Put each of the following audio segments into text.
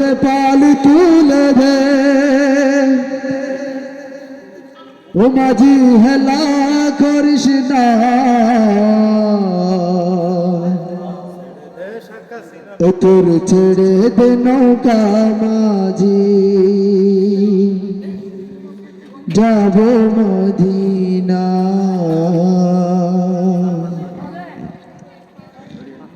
দে পাল তুলে দে। ও মাঝি, হেলা করিস না। তোর ছেড়ে দে নৌকা মাঝি। যাব মদিনা।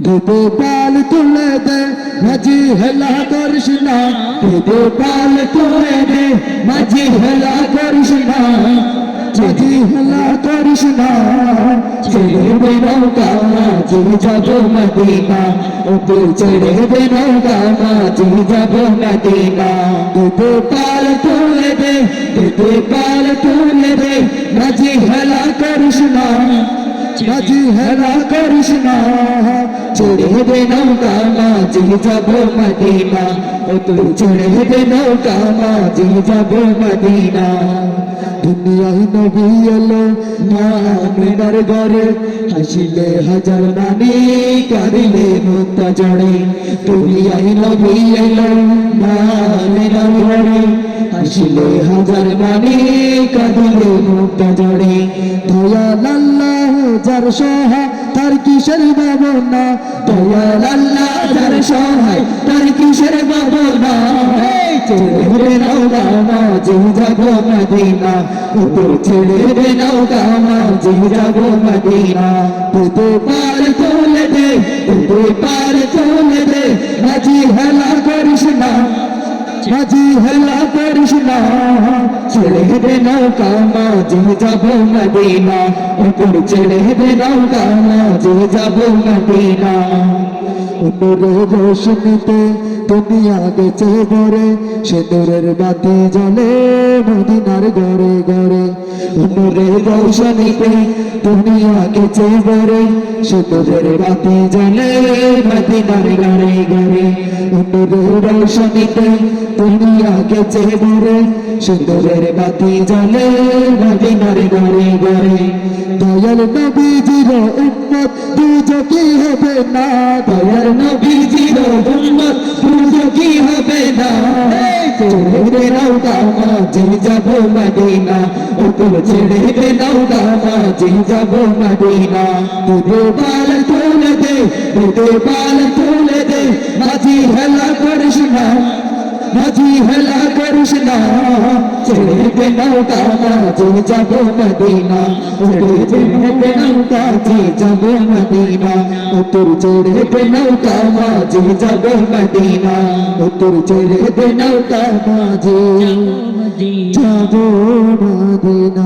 দুটো পাল তুলে দে মাঝি হেলা করিস না দুটো পাল তুলে দে। মাঝি হেলা করিস না, মাঝি হেলা করিস না। ছেড়ে দে নৌকা, মাঝি যাব মদিনা ও তুই ছেড়ে দে নৌকা, মাঝি যাব মদিনা দুটো পাল তুলে দে দুটো পাল তুলে দে। মাঝি হেলা করিস না। মাঝি হেলা করিস না ছেড়ে দে নৌকা মাঝি যাব মদিনা। ও তুই ছেড়ে দে নৌকা মাঝি যাব মদিনা। দুনিয়ায় নবী এলো মা আমিনার ঘরে, হাসিলে হাজার নানি কাঁদিলে মুক্তা জড়ে। দুনিয়ায় নবী এলো মা আমিনার হাসিলে হাজার নানি কাঁদিলে মুক্তা জড়ে। যার সহায়, তার কিসের যার সহায়, তার কিসের নাও যে ছেড়ে নাও গামা যে মদিনা। পার তোলে দে তুই পার তোলে দে। মাঝি হেলা করিস না। মাঝি হেলা করিস না, ছেড়ে দে নৌকা, মাঝি যাব মদিনা। উপর ছেড়ে দে নৌকা, মাঝি যাব মদিনা। উপরে রোশনীতে দুনিয়া গেছে ভরে, সিঁদুরের বাতি জ্বলে মদিনার ঘরে ঘরে। উপরে রোশনীতে দুনিয়া গেছে ভরে, সিঁদুরের বাতি জ্বলে মদিনার ঘরে ঘরে। উপরে রোশনীতে দুনিয়া গেছে ভরে সিঁদুরের বাতি জ্বলে মদিনার ঘরে ঘরে দয়াল নবীজির উম্মত দুজো কি হবে না? দয়াল নবীজির উম্মত দুজো কি হবে না? ছেড়ে নৌকা মাঝি যাব মদিনা উপর ছেড়ে নৌকা মাঝি যাব মদিনা। দুটো পাল তুলে দে দুটো পাল তুলে দে, মাঝি হেলা করিস না। করিস না ছেড়ে নৌকা মাঝি যাব মদিনা। ছেড়ে নৌকা মাঝি যাব মদিনা। উত্তর ছেড়ে নৌকা মাঝে যাব মদিনা। উত্তর ছেড়ে নৌকা মাঝে যাব মদিনা।